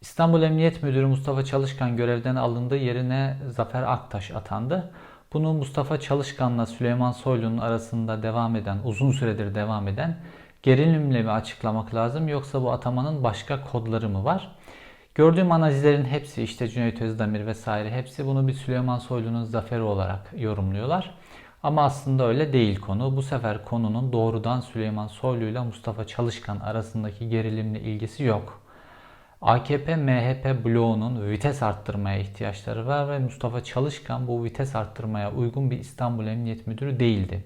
İstanbul Emniyet Müdürü Mustafa Çalışkan görevden alındı. Yerine Zafer Aktaş atandı. Bunu Mustafa Çalışkan'la Süleyman Soylu'nun arasında devam eden, uzun süredir devam eden gerilimle mi açıklamak lazım yoksa bu atamanın başka kodları mı var? Gördüğüm analizlerin hepsi işte Cüneyt Özdemir vesaire hepsi bunu bir Süleyman Soylu'nun zaferi olarak yorumluyorlar. Ama aslında öyle değil konu. Bu sefer konunun doğrudan Süleyman Soylu ile Mustafa Çalışkan arasındaki gerilimle ilgisi yok. AKP MHP bloğunun vites arttırmaya ihtiyaçları var ve Mustafa Çalışkan bu vites arttırmaya uygun bir İstanbul Emniyet Müdürü değildi.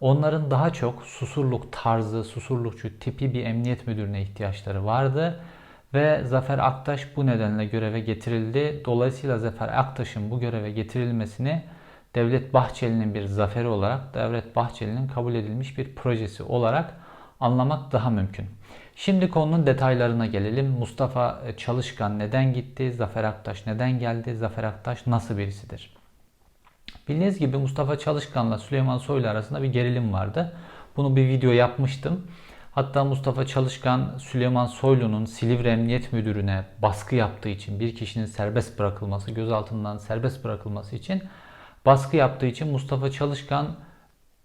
Onların daha çok susurluk tarzı, susurlukçu tipi bir emniyet müdürüne ihtiyaçları vardı ve Zafer Aktaş bu nedenle göreve getirildi. Dolayısıyla Zafer Aktaş'ın bu göreve getirilmesini Devlet Bahçeli'nin bir zaferi olarak, Devlet Bahçeli'nin kabul edilmiş bir projesi olarak anlamak daha mümkün. Şimdi konunun detaylarına gelelim. Mustafa Çalışkan neden gitti? Zafer Aktaş neden geldi? Zafer Aktaş nasıl birisidir? Bildiğiniz gibi Mustafa Çalışkan'la Süleyman Soylu arasında bir gerilim vardı. Bunu bir video yapmıştım. Hatta Mustafa Çalışkan Süleyman Soylu'nun Silivri Emniyet Müdürü'ne baskı yaptığı için bir kişinin serbest bırakılması, gözaltından serbest bırakılması için baskı yaptığı için Mustafa Çalışkan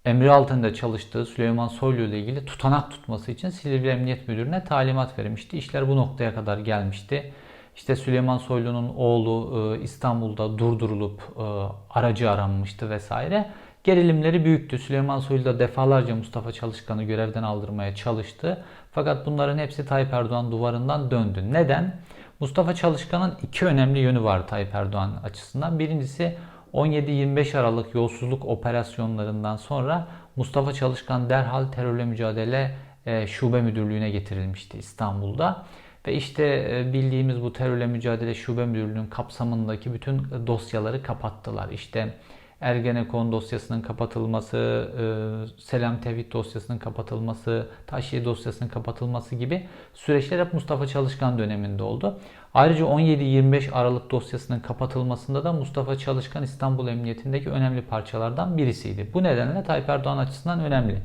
emri altında çalıştığı Süleyman Soylu ile ilgili tutanak tutması için Silivri Emniyet Müdürü'ne talimat vermişti. İşler bu noktaya kadar gelmişti. İşte Süleyman Soylu'nun oğlu e, İstanbul'da durdurulup e, aracı aranmıştı vesaire. Gerilimleri büyüktü. Süleyman Soylu da defalarca Mustafa Çalışkan'ı görevden aldırmaya çalıştı. Fakat bunların hepsi Tayyip Erdoğan duvarından döndü. Neden? Mustafa Çalışkan'ın iki önemli yönü var Tayyip Erdoğan açısından. Birincisi 17-25 Aralık yolsuzluk operasyonlarından sonra Mustafa Çalışkan derhal terörle mücadele e, şube müdürlüğüne getirilmişti İstanbul'da. Ve işte e, bildiğimiz bu terörle mücadele şube müdürlüğünün kapsamındaki bütün dosyaları kapattılar. İşte Ergenekon dosyasının kapatılması, e, Selam Tevhid dosyasının kapatılması, Taşiye dosyasının kapatılması gibi süreçler hep Mustafa Çalışkan döneminde oldu. Ayrıca 17-25 Aralık dosyasının kapatılmasında da Mustafa Çalışkan İstanbul Emniyetindeki önemli parçalardan birisiydi. Bu nedenle Tayyip Erdoğan açısından önemli.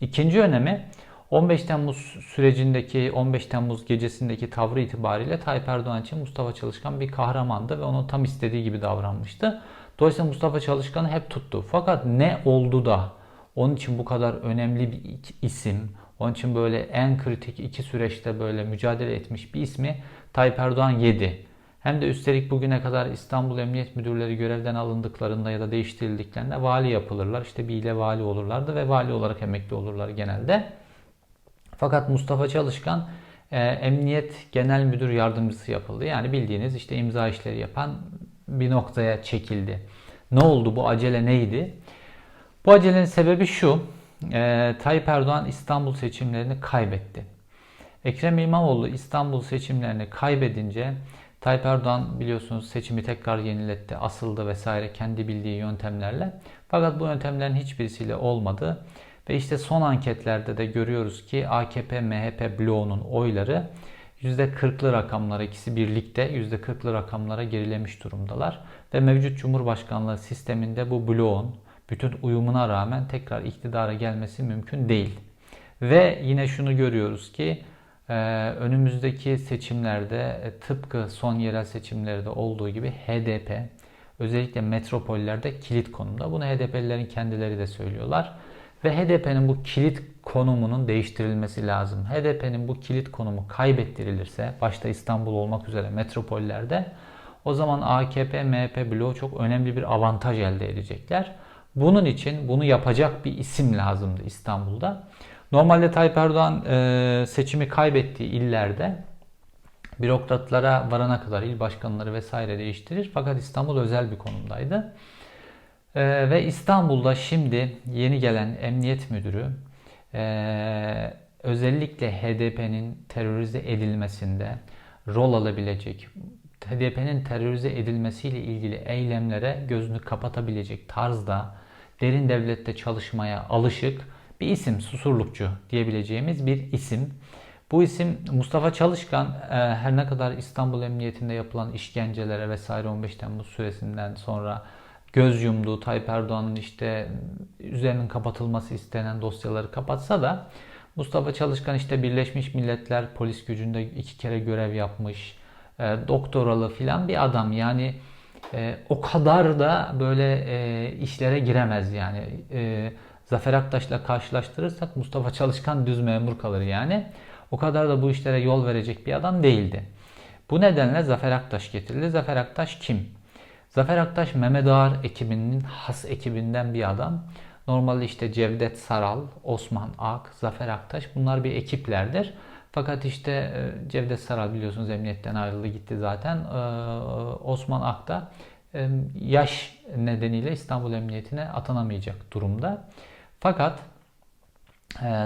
İkinci önemi 15 Temmuz sürecindeki 15 Temmuz gecesindeki tavrı itibariyle Tayyip Erdoğan için Mustafa Çalışkan bir kahramandı ve onun tam istediği gibi davranmıştı. Dolayısıyla Mustafa Çalışkan'ı hep tuttu. Fakat ne oldu da onun için bu kadar önemli bir isim, onun için böyle en kritik iki süreçte böyle mücadele etmiş bir ismi Tayyip Erdoğan yedi. Hem de üstelik bugüne kadar İstanbul Emniyet Müdürleri görevden alındıklarında ya da değiştirildiklerinde vali yapılırlar. İşte bir ile vali olurlardı ve vali olarak emekli olurlar genelde. Fakat Mustafa Çalışkan e, Emniyet Genel Müdür Yardımcısı yapıldı. Yani bildiğiniz işte imza işleri yapan bir noktaya çekildi. Ne oldu bu acele neydi? Bu acelenin sebebi şu. E, Tayyip Erdoğan İstanbul seçimlerini kaybetti. Ekrem İmamoğlu İstanbul seçimlerini kaybedince Tayyip Erdoğan biliyorsunuz seçimi tekrar yeniletti, asıldı vesaire kendi bildiği yöntemlerle. Fakat bu yöntemlerin hiçbirisiyle olmadı. Ve işte son anketlerde de görüyoruz ki AKP MHP bloğunun oyları %40'lı rakamlara ikisi birlikte %40'lı rakamlara gerilemiş durumdalar. Ve mevcut Cumhurbaşkanlığı sisteminde bu bloğun bütün uyumuna rağmen tekrar iktidara gelmesi mümkün değil. Ve yine şunu görüyoruz ki e, önümüzdeki seçimlerde e, tıpkı son yerel seçimlerde olduğu gibi HDP özellikle metropollerde kilit konumda. Bunu HDP'lilerin kendileri de söylüyorlar. Ve HDP'nin bu kilit konumunun değiştirilmesi lazım. HDP'nin bu kilit konumu kaybettirilirse, başta İstanbul olmak üzere metropollerde, o zaman AKP, MHP bloğu çok önemli bir avantaj elde edecekler. Bunun için bunu yapacak bir isim lazımdı İstanbul'da. Normalde Tayyip Erdoğan e, seçimi kaybettiği illerde bürokratlara varana kadar il başkanları vesaire değiştirir. Fakat İstanbul özel bir konumdaydı. Ee, ve İstanbul'da şimdi yeni gelen emniyet müdürü e, özellikle HDP'nin terörize edilmesinde rol alabilecek, HDP'nin terörize edilmesiyle ilgili eylemlere gözünü kapatabilecek tarzda derin devlette çalışmaya alışık bir isim, susurlukçu diyebileceğimiz bir isim. Bu isim Mustafa Çalışkan e, her ne kadar İstanbul Emniyetinde yapılan işkencelere vesaire 15 Temmuz süresinden sonra göz yumduğu Tayyip Erdoğan'ın işte üzerinin kapatılması istenen dosyaları kapatsa da Mustafa Çalışkan işte Birleşmiş Milletler polis gücünde iki kere görev yapmış. e, doktoralı filan bir adam. Yani e, o kadar da böyle e, işlere giremez yani. E, Zafer Aktaş'la karşılaştırırsak Mustafa Çalışkan düz memur kalır yani. O kadar da bu işlere yol verecek bir adam değildi. Bu nedenle Zafer Aktaş getirildi. Zafer Aktaş kim? Zafer Aktaş Mehmet Ağar ekibinin has ekibinden bir adam. Normalde işte Cevdet Saral, Osman Ak, Zafer Aktaş bunlar bir ekiplerdir. Fakat işte e, Cevdet Saral biliyorsunuz emniyetten ayrıldı gitti zaten. E, Osman Ak da e, yaş nedeniyle İstanbul Emniyetine atanamayacak durumda. Fakat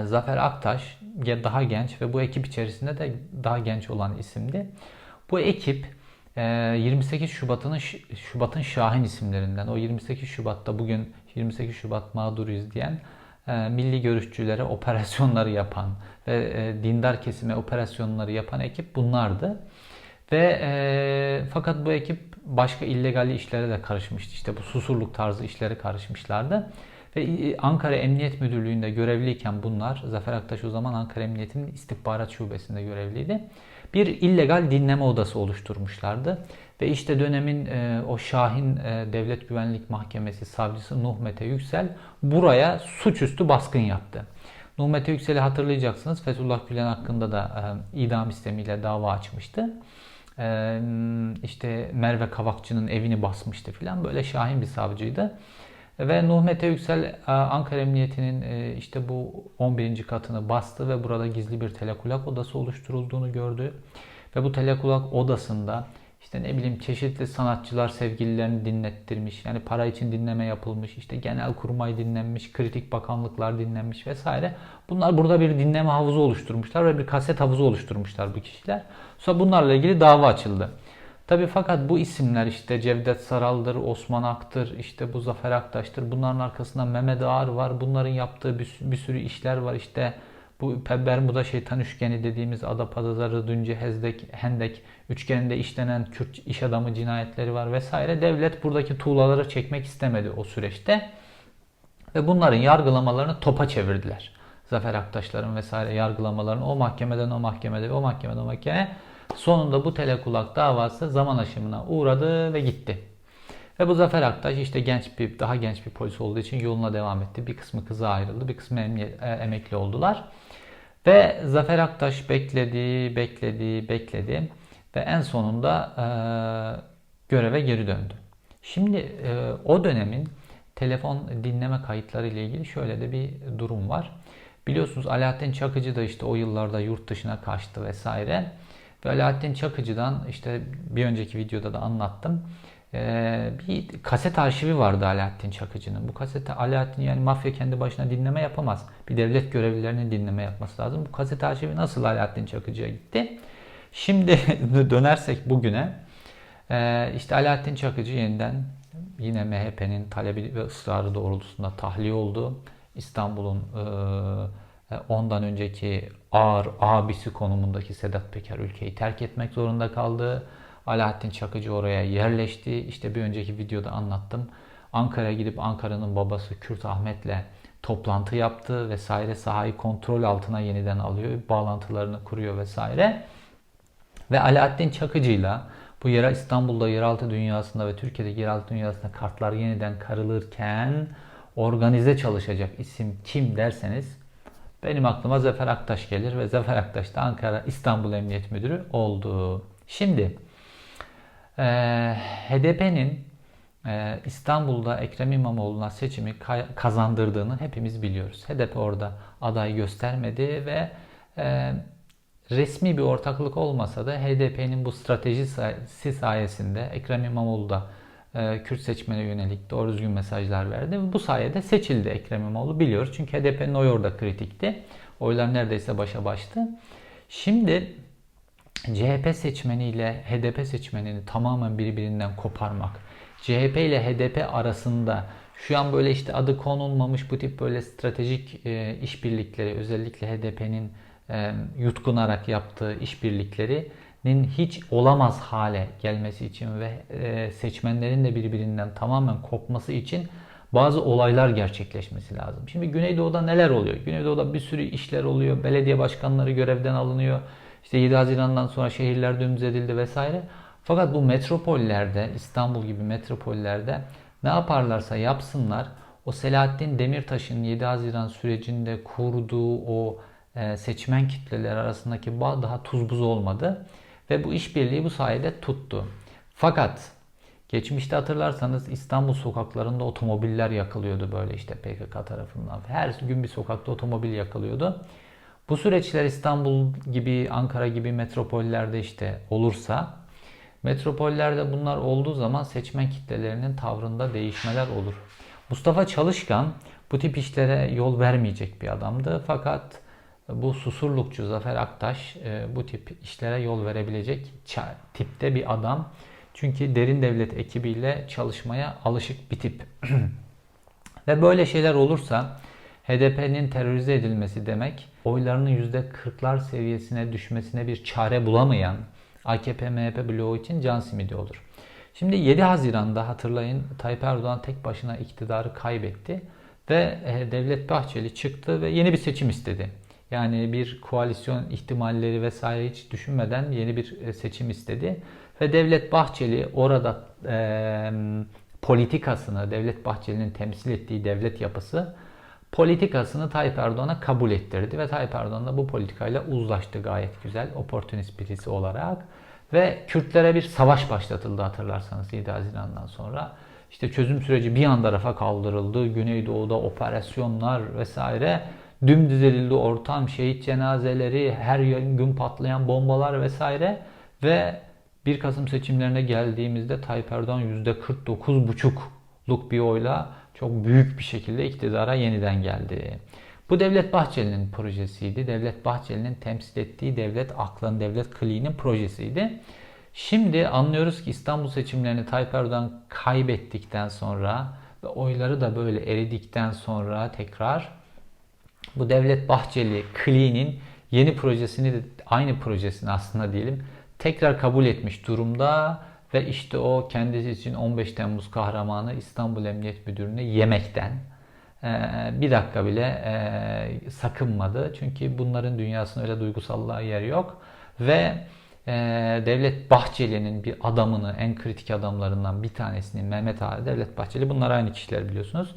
Zafer Aktaş daha genç ve bu ekip içerisinde de daha genç olan isimdi. Bu ekip 28 Şubat'ın Şubat'ın Şahin isimlerinden. O 28 Şubat'ta bugün 28 Şubat mağduruyuz diyen e, milli görüşçülere operasyonları yapan ve e, dindar kesime operasyonları yapan ekip bunlardı. Ve e, fakat bu ekip başka illegal işlere de karışmıştı. İşte bu susurluk tarzı işlere karışmışlardı. Ve e, Ankara Emniyet Müdürlüğü'nde görevliyken bunlar, Zafer Aktaş o zaman Ankara Emniyet'in istihbarat şubesinde görevliydi. Bir illegal dinleme odası oluşturmuşlardı. Ve işte dönemin e, o Şahin e, Devlet Güvenlik Mahkemesi savcısı Nuh Mete Yüksel buraya suçüstü baskın yaptı. Nuh Mete Yüksel'i hatırlayacaksınız. Fethullah Gülen hakkında da e, idam istemiyle dava açmıştı. E, işte Merve Kavakçı'nın evini basmıştı filan. Böyle şahin bir savcıydı. Ve Nuh Mete Yüksel e, Ankara Emniyeti'nin e, işte bu 11. katını bastı ve burada gizli bir telekulak odası oluşturulduğunu gördü. Ve bu telekulak odasında işte ne bileyim çeşitli sanatçılar sevgililerini dinlettirmiş. Yani para için dinleme yapılmış. işte genel kurmay dinlenmiş. Kritik bakanlıklar dinlenmiş vesaire. Bunlar burada bir dinleme havuzu oluşturmuşlar ve bir kaset havuzu oluşturmuşlar bu kişiler. Sonra bunlarla ilgili dava açıldı. Tabi fakat bu isimler işte Cevdet Saral'dır, Osman Ak'tır, işte bu Zafer Aktaş'tır. Bunların arkasında Mehmet Ağar var. Bunların yaptığı bir, bir sürü işler var. İşte bu Bermuda şeytan üçgeni dediğimiz Adapazarı, Dünce, Hezdek, Hendek üçgeninde işlenen Kürt iş adamı cinayetleri var vesaire. Devlet buradaki tuğlaları çekmek istemedi o süreçte. Ve bunların yargılamalarını topa çevirdiler. Zafer Aktaşların vesaire yargılamalarını o mahkemeden o mahkemede o mahkemeden o mahkeme Sonunda bu telekulak davası zaman aşımına uğradı ve gitti. Ve bu Zafer Aktaş işte genç bir, daha genç bir polis olduğu için yoluna devam etti. Bir kısmı kıza ayrıldı, bir kısmı e, emekli oldular. Ve Zafer Aktaş bekledi, bekledi, bekledi ve en sonunda e, göreve geri döndü. Şimdi e, o dönemin telefon dinleme kayıtları ile ilgili şöyle de bir durum var. Biliyorsunuz Alaaddin Çakıcı da işte o yıllarda yurt dışına kaçtı vesaire. Ve Alaaddin Çakıcı'dan işte bir önceki videoda da anlattım. Ee, bir kaset arşivi vardı Alaaddin Çakıcı'nın. Bu kasete Alaaddin yani mafya kendi başına dinleme yapamaz. Bir devlet görevlilerinin dinleme yapması lazım. Bu kaset arşivi nasıl Alaaddin Çakıcı'ya gitti? Şimdi dönersek bugüne e, işte Alaaddin Çakıcı yeniden yine MHP'nin talebi ve ısrarı doğrultusunda tahliye oldu. İstanbul'un e, ondan önceki ağır abisi konumundaki Sedat Peker ülkeyi terk etmek zorunda kaldı. Alaaddin Çakıcı oraya yerleşti. İşte bir önceki videoda anlattım. Ankara'ya gidip Ankara'nın babası Kürt Ahmet'le toplantı yaptı vesaire sahayı kontrol altına yeniden alıyor. Bağlantılarını kuruyor vesaire. Ve Alaaddin Çakıcı'yla bu yer İstanbul'da yeraltı dünyasında ve Türkiye'de yeraltı dünyasında kartlar yeniden karılırken organize çalışacak isim kim derseniz benim aklıma Zafer Aktaş gelir ve Zafer Aktaş da Ankara İstanbul Emniyet Müdürü oldu. Şimdi e, HDP'nin e, İstanbul'da Ekrem İmamoğlu'na seçimi kazandırdığını hepimiz biliyoruz. HDP orada aday göstermedi ve e, resmi bir ortaklık olmasa da HDP'nin bu stratejisi sayesinde Ekrem İmamoğlu da e, Kürt seçmene yönelik doğru düzgün mesajlar verdi. Ve bu sayede seçildi Ekrem İmamoğlu biliyoruz. Çünkü HDP'nin oy orada kritikti. Oylar neredeyse başa baştı. Şimdi CHP seçmeniyle HDP seçmenini tamamen birbirinden koparmak, CHP ile HDP arasında şu an böyle işte adı konulmamış bu tip böyle stratejik e, işbirlikleri özellikle HDP'nin e, yutkunarak yaptığı işbirlikleri hiç olamaz hale gelmesi için ve e, seçmenlerin de birbirinden tamamen kopması için bazı olaylar gerçekleşmesi lazım. Şimdi Güneydoğu'da neler oluyor? Güneydoğu'da bir sürü işler oluyor. Belediye başkanları görevden alınıyor. İşte 7 Haziran'dan sonra şehirler dümdüz edildi vesaire. Fakat bu metropollerde, İstanbul gibi metropollerde ne yaparlarsa yapsınlar o Selahattin Demirtaş'ın 7 Haziran sürecinde kurduğu o e, seçmen kitleler arasındaki bağ daha tuz buz olmadı. Ve bu işbirliği bu sayede tuttu. Fakat geçmişte hatırlarsanız İstanbul sokaklarında otomobiller yakılıyordu böyle işte PKK tarafından. Her gün bir sokakta otomobil yakılıyordu. Bu süreçler İstanbul gibi, Ankara gibi metropollerde işte olursa metropollerde bunlar olduğu zaman seçmen kitlelerinin tavrında değişmeler olur. Mustafa Çalışkan bu tip işlere yol vermeyecek bir adamdı. Fakat bu susurlukçu Zafer Aktaş e, bu tip işlere yol verebilecek tipte bir adam. Çünkü derin devlet ekibiyle çalışmaya alışık bir tip. Ve böyle şeyler olursa HDP'nin terörize edilmesi demek oylarının %40'lar seviyesine düşmesine bir çare bulamayan AKP-MHP bloğu için can simidi olur. Şimdi 7 Haziran'da hatırlayın Tayyip Erdoğan tek başına iktidarı kaybetti ve e, Devlet Bahçeli çıktı ve yeni bir seçim istedi. Yani bir koalisyon ihtimalleri vesaire hiç düşünmeden yeni bir e, seçim istedi. Ve Devlet Bahçeli orada e, politikasını, Devlet Bahçeli'nin temsil ettiği devlet yapısı politikasını Tayyip Erdoğan'a kabul ettirdi. Ve Tayyip Erdoğan da bu politikayla uzlaştı gayet güzel, oportunist birisi olarak. Ve Kürtlere bir savaş başlatıldı hatırlarsanız 7 Haziran'dan sonra. İşte çözüm süreci bir anda rafa kaldırıldı. Güneydoğu'da operasyonlar vesaire dümdüz edildi ortam, şehit cenazeleri, her gün patlayan bombalar vesaire ve 1 Kasım seçimlerine geldiğimizde Tayyip Erdoğan %49,5'luk bir oyla çok büyük bir şekilde iktidara yeniden geldi. Bu Devlet Bahçeli'nin projesiydi. Devlet Bahçeli'nin temsil ettiği devlet aklın, devlet kliğinin projesiydi. Şimdi anlıyoruz ki İstanbul seçimlerini Tayyip Erdoğan kaybettikten sonra ve oyları da böyle eridikten sonra tekrar bu Devlet Bahçeli kliğinin yeni projesini de aynı projesini aslında diyelim tekrar kabul etmiş durumda ve işte o kendisi için 15 Temmuz kahramanı İstanbul Emniyet Müdürü'nü yemekten bir dakika bile sakınmadı. Çünkü bunların dünyasında öyle duygusallığa yer yok. Ve Devlet Bahçeli'nin bir adamını, en kritik adamlarından bir tanesini Mehmet Ali, Devlet Bahçeli bunlar aynı kişiler biliyorsunuz.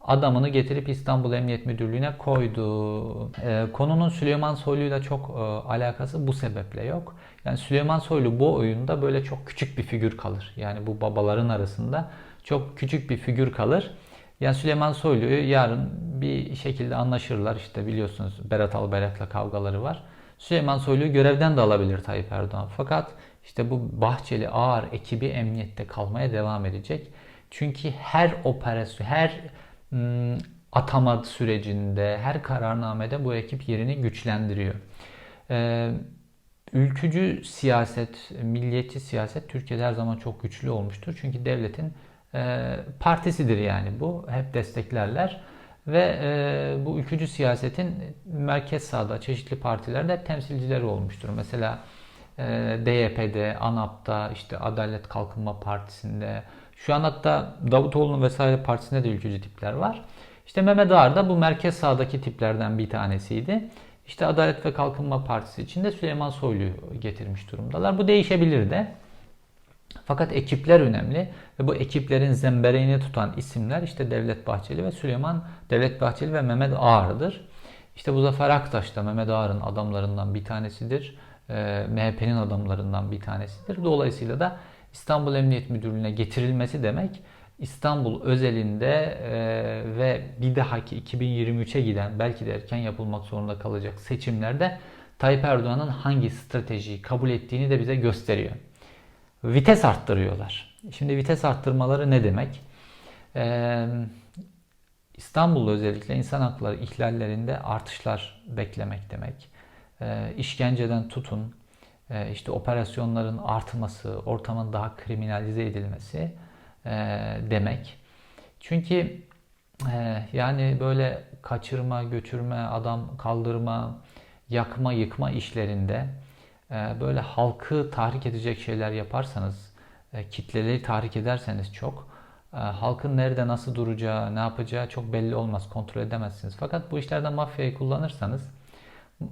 Adamını getirip İstanbul Emniyet Müdürlüğü'ne koydu. E, konunun Süleyman Soylu'yla çok alakası bu sebeple yok. Yani Süleyman Soylu bu oyunda böyle çok küçük bir figür kalır. Yani bu babaların arasında çok küçük bir figür kalır. Yani Süleyman Soylu'yu yarın bir şekilde anlaşırlar. İşte biliyorsunuz Berat Albayrak'la kavgaları var. Süleyman Soylu'yu görevden de alabilir Tayyip Erdoğan. Fakat işte bu Bahçeli ağır ekibi emniyette kalmaya devam edecek. Çünkü her operasyon, her atama sürecinde, her kararnamede bu ekip yerini güçlendiriyor. Ee, ülkücü siyaset, milliyetçi siyaset Türkiye'de her zaman çok güçlü olmuştur. Çünkü devletin e, partisidir yani bu. Hep desteklerler. Ve e, bu ülkücü siyasetin merkez sağda çeşitli partilerde temsilcileri olmuştur. Mesela e, DYP'de, ANAP'ta, işte Adalet Kalkınma Partisi'nde, şu an hatta Davutoğlu'nun vesaire partisinde de ülkücü tipler var. İşte Mehmet Ağar da bu merkez sağdaki tiplerden bir tanesiydi. İşte Adalet ve Kalkınma Partisi içinde Süleyman Soylu'yu getirmiş durumdalar. Bu değişebilir de. Fakat ekipler önemli ve bu ekiplerin zembereğini tutan isimler işte Devlet Bahçeli ve Süleyman Devlet Bahçeli ve Mehmet Ağar'dır. İşte bu Zafer Aktaş da Mehmet Ağar'ın adamlarından bir tanesidir. E, MHP'nin adamlarından bir tanesidir. Dolayısıyla da İstanbul Emniyet Müdürlüğü'ne getirilmesi demek İstanbul özelinde e, ve bir dahaki 2023'e giden belki de erken yapılmak zorunda kalacak seçimlerde Tayyip Erdoğan'ın hangi stratejiyi kabul ettiğini de bize gösteriyor vites arttırıyorlar. Şimdi vites arttırmaları ne demek? Ee, İstanbul'da özellikle insan hakları ihlallerinde artışlar beklemek demek. Ee, işkenceden tutun, e, işte operasyonların artması, ortamın daha kriminalize edilmesi e, demek. Çünkü e, yani böyle kaçırma, götürme, adam kaldırma, yakma, yıkma işlerinde ee, böyle halkı tahrik edecek şeyler yaparsanız, e, kitleleri tahrik ederseniz çok, e, halkın nerede nasıl duracağı, ne yapacağı çok belli olmaz, kontrol edemezsiniz. Fakat bu işlerde mafyayı kullanırsanız,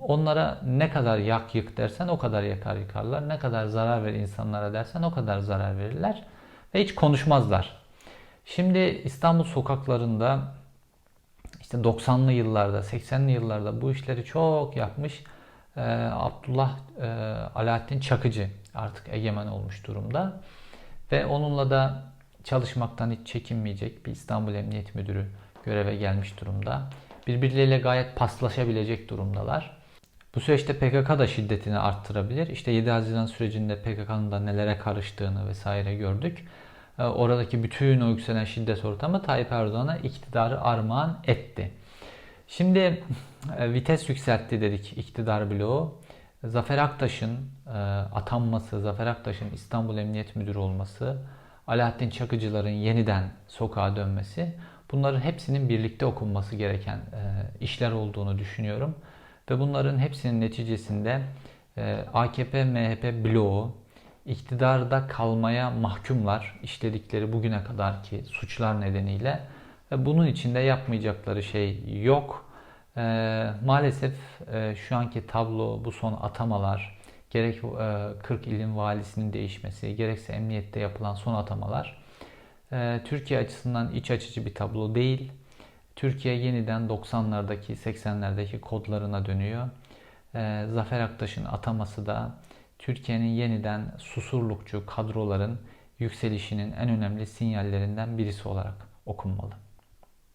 Onlara ne kadar yak yık dersen o kadar yakar yıkarlar. Ne kadar zarar ver insanlara dersen o kadar zarar verirler. Ve hiç konuşmazlar. Şimdi İstanbul sokaklarında işte 90'lı yıllarda, 80'li yıllarda bu işleri çok yapmış e, Abdullah e, Alaaddin Çakıcı artık egemen olmuş durumda. Ve onunla da çalışmaktan hiç çekinmeyecek bir İstanbul Emniyet Müdürü göreve gelmiş durumda. Birbirleriyle gayet paslaşabilecek durumdalar. Bu süreçte PKK da şiddetini arttırabilir. İşte 7 Haziran sürecinde PKK'nın da nelere karıştığını vesaire gördük. Ee, Oradaki bütün o yükselen şiddet ortamı Tayyip Erdoğan'a iktidarı armağan etti. Şimdi e, vites yükseltti dedik iktidar bloğu. Zafer Aktaş'ın e, atanması, Zafer Aktaş'ın İstanbul Emniyet Müdürü olması, Alaaddin Çakıcıların yeniden sokağa dönmesi bunların hepsinin birlikte okunması gereken e, işler olduğunu düşünüyorum. Ve bunların hepsinin neticesinde e, AKP MHP bloğu iktidarda kalmaya mahkumlar işledikleri bugüne kadarki suçlar nedeniyle ve bunun içinde yapmayacakları şey yok. E, maalesef e, şu anki tablo bu son atamalar gerek e, 40 ilin valisinin değişmesi gerekse emniyette yapılan son atamalar e, Türkiye açısından iç açıcı bir tablo değil. Türkiye yeniden 90'lardaki 80'lerdeki kodlarına dönüyor. E, Zafer Aktaş'ın ataması da Türkiye'nin yeniden susurlukçu kadroların yükselişinin en önemli sinyallerinden birisi olarak okunmalı.